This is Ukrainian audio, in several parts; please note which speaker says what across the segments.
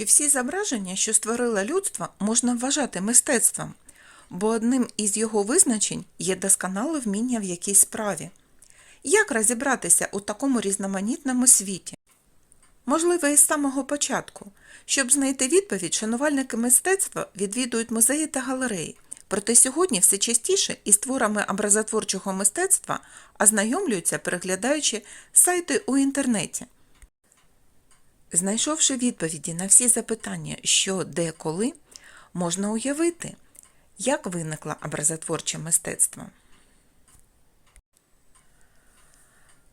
Speaker 1: Чи всі зображення, що створило людство, можна вважати мистецтвом? Бо одним із його визначень є досконале вміння в якійсь справі. Як розібратися у такому різноманітному світі? Можливо, із самого початку. Щоб знайти відповідь, шанувальники мистецтва відвідують музеї та галереї. Проте сьогодні все частіше із творами образотворчого мистецтва ознайомлюються, переглядаючи сайти у інтернеті. Знайшовши відповіді на всі запитання, що, де, коли, можна уявити, як виникло образотворче мистецтво.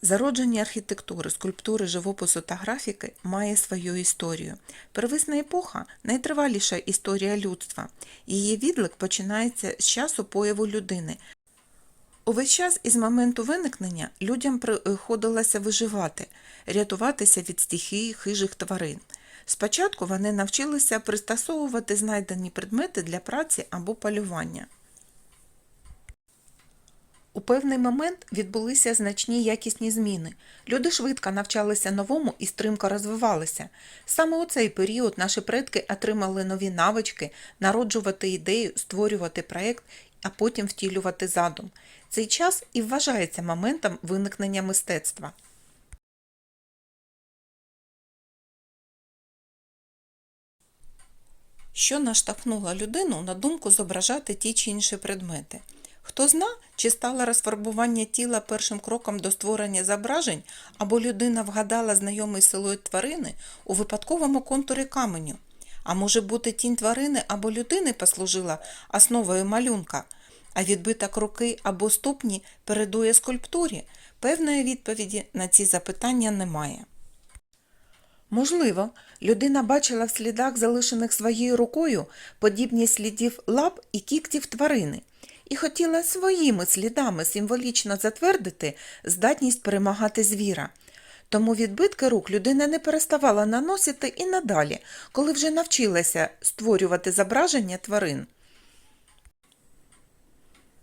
Speaker 1: Зародження архітектури, скульптури, живопису та графіки має свою історію. Первисна епоха найтриваліша історія людства. Її відлик починається з часу появу людини. Увесь час із моменту виникнення людям приходилося виживати, рятуватися від стихії хижих тварин. Спочатку вони навчилися пристосовувати знайдені предмети для праці або полювання. У певний момент відбулися значні якісні зміни. Люди швидко навчалися новому і стрімко розвивалися. Саме у цей період наші предки отримали нові навички народжувати ідею, створювати проєкт, а потім втілювати задум. Цей час і вважається моментом виникнення мистецтва. Що наштовхнуло людину на думку зображати ті чи інші предмети? Хто зна, чи стало розфарбування тіла першим кроком до створення зображень, або людина вгадала знайомий силует тварини у випадковому контурі каменю. А може бути тінь тварини або людини послужила основою малюнка, а відбиток руки або ступні передує скульптурі? Певної відповіді на ці запитання немає. Можливо, людина бачила в слідах, залишених своєю рукою, подібні слідів лап і кіктів тварини, і хотіла своїми слідами символічно затвердити здатність перемагати звіра. Тому відбитки рук людина не переставала наносити і надалі, коли вже навчилася створювати зображення тварин.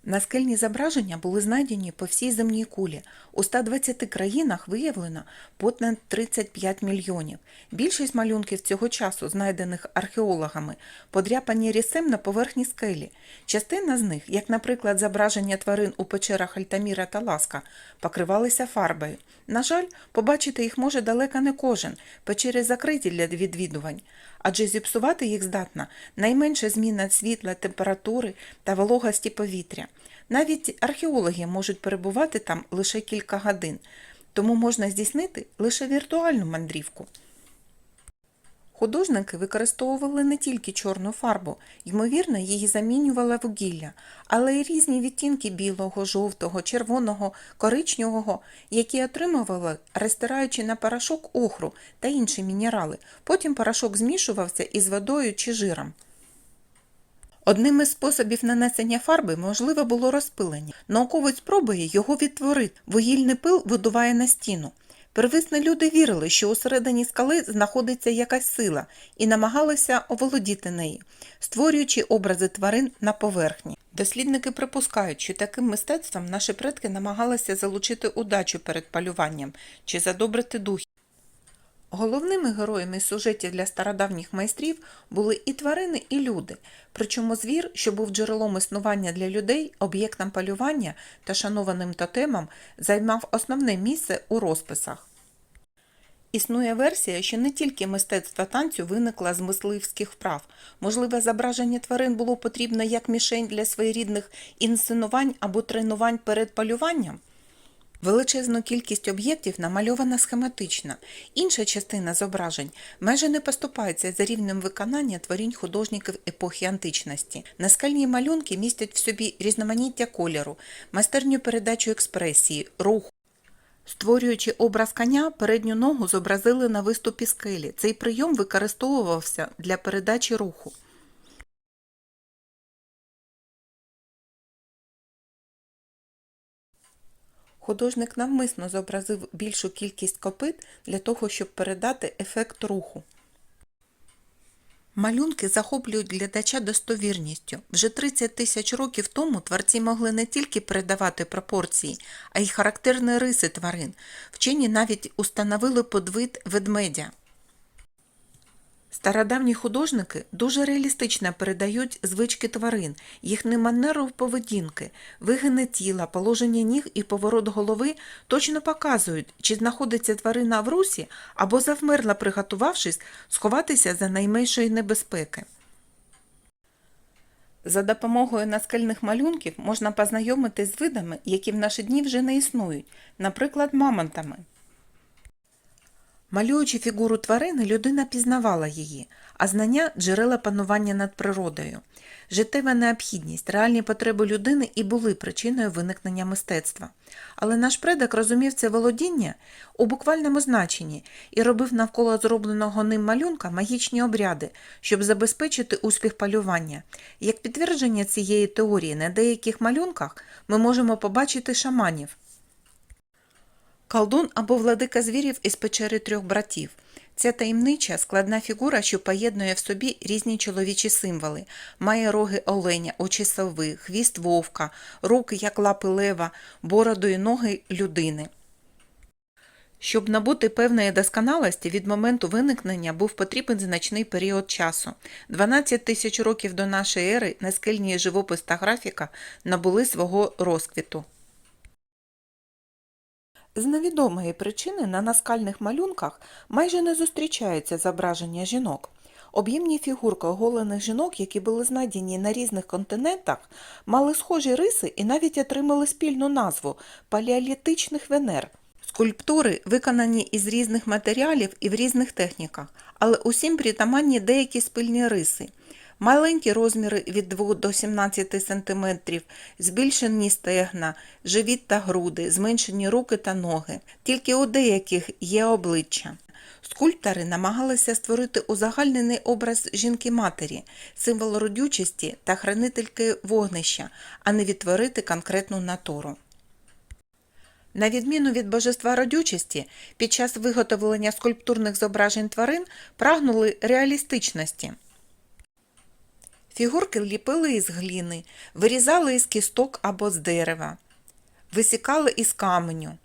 Speaker 1: Наскельні зображення були знайдені по всій земній кулі. У 120 країнах виявлено понад 35 мільйонів. Більшість малюнків цього часу, знайдених археологами, подряпані рісем на поверхні скелі. Частина з них, як, наприклад, зображення тварин у печерах Альтаміра та Ласка, покривалися фарбою. На жаль, побачити їх може далеко не кожен, печери закриті для відвідувань, адже зіпсувати їх здатна найменша зміна світла, температури та вологості повітря. Навіть археологи можуть перебувати там лише кілька годин, тому можна здійснити лише віртуальну мандрівку. Художники використовували не тільки чорну фарбу, ймовірно, її замінювала вугілля, але й різні відтінки білого, жовтого, червоного, коричневого, які отримували, розтираючи на порошок охру та інші мінерали. Потім порошок змішувався із водою чи жиром. Одним із способів нанесення фарби можливо було розпилення. Науковець пробує його відтворити. Вугільний пил видуває на стіну. Первисні люди вірили, що усередині скали знаходиться якась сила, і намагалися оволодіти нею, створюючи образи тварин на поверхні. Дослідники припускають, що таким мистецтвом наші предки намагалися залучити удачу перед полюванням чи задобрити духів. Головними героями сюжетів для стародавніх майстрів були і тварини, і люди. Причому звір, що був джерелом існування для людей, об'єктом полювання та шанованим тотемом, займав основне місце у розписах. Існує версія, що не тільки мистецтво танцю виникло з мисливських вправ. Можливе, зображення тварин було потрібно як мішень для своєрідних інсценувань або тренувань перед полюванням. Величезну кількість об'єктів намальована схематично. Інша частина зображень майже не поступається за рівнем виконання творінь художників епохи античності. Наскальні малюнки містять в собі різноманіття кольору, майстерню передачу експресії, руху. Створюючи образ коня, передню ногу зобразили на виступі скелі. Цей прийом використовувався для передачі руху. Художник навмисно зобразив більшу кількість копит для того, щоб передати ефект руху. Малюнки захоплюють глядача достовірністю. Вже 30 тисяч років тому творці могли не тільки передавати пропорції, а й характерні риси тварин. Вчені навіть установили подвид ведмедя. Стародавні художники дуже реалістично передають звички тварин, їхню манеру поведінки, вигини тіла, положення ніг і поворот голови точно показують, чи знаходиться тварина в русі або завмерла, приготувавшись сховатися за найменшої небезпеки. За допомогою наскельних малюнків можна познайомитись з видами, які в наші дні вже не існують, наприклад, мамонтами. Малюючи фігуру тварини, людина пізнавала її, а знання джерела панування над природою. Життєва необхідність, реальні потреби людини і були причиною виникнення мистецтва. Але наш предок розумів це володіння у буквальному значенні і робив навколо зробленого ним малюнка магічні обряди, щоб забезпечити успіх полювання. Як підтвердження цієї теорії, на деяких малюнках ми можемо побачити шаманів. Колдун або владика звірів із печери трьох братів. Ця таємнича складна фігура, що поєднує в собі різні чоловічі символи, має роги оленя, очі сови, хвіст вовка, руки, як лапи лева, бороду і ноги людини. Щоб набути певної досконалості, від моменту виникнення був потрібен значний період часу. 12 тисяч років до нашої ери наскельні живопис та графіка набули свого розквіту. З невідомої причини на наскальних малюнках майже не зустрічаються зображення жінок. Об'ємні фігурки оголених жінок, які були знайдені на різних континентах, мали схожі риси і навіть отримали спільну назву палеолітичних венер. Скульптури виконані із різних матеріалів і в різних техніках, але усім притаманні деякі спільні риси. Маленькі розміри від 2 до 17 см, збільшені стегна, живіт та груди, зменшені руки та ноги. Тільки у деяких є обличчя. Скульптори намагалися створити узагальнений образ жінки-матері, символ родючості та хранительки вогнища, а не відтворити конкретну натуру. На відміну від божества родючості, під час виготовлення скульптурних зображень тварин прагнули реалістичності. Фігурки ліпили із гліни, вирізали із кісток або з дерева, висікали із каменю.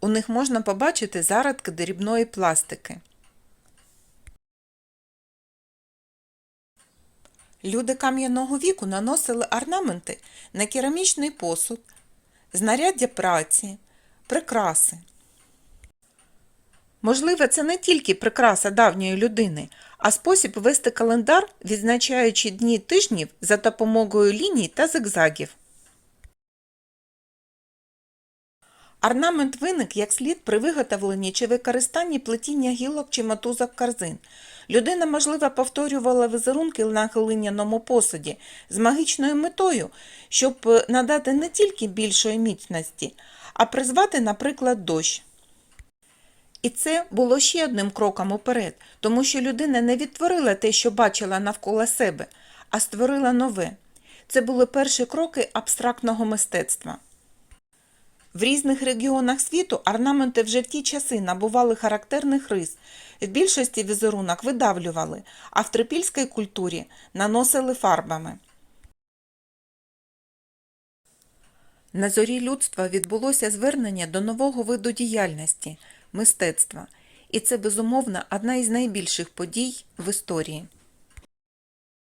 Speaker 1: У них можна побачити зародки дрібної пластики. Люди кам'яного віку наносили орнаменти на керамічний посуд, знаряддя праці, прикраси. Можливо, це не тільки прикраса давньої людини, а спосіб вести календар, відзначаючи дні тижнів за допомогою ліній та зигзагів. Орнамент виник як слід при виготовленні чи використанні плетіння гілок чи мотузок корзин. Людина, можливо, повторювала візерунки на глиняному посуді з магічною метою, щоб надати не тільки більшої міцності, а призвати, наприклад, дощ. І це було ще одним кроком уперед, тому що людина не відтворила те, що бачила навколо себе, а створила нове. Це були перші кроки абстрактного мистецтва. В різних регіонах світу орнаменти вже в ті часи набували характерних рис. В більшості візерунок видавлювали, а в трипільській культурі наносили фарбами. На зорі людства відбулося звернення до нового виду діяльності мистецтва, і це безумовно одна із найбільших подій в історії.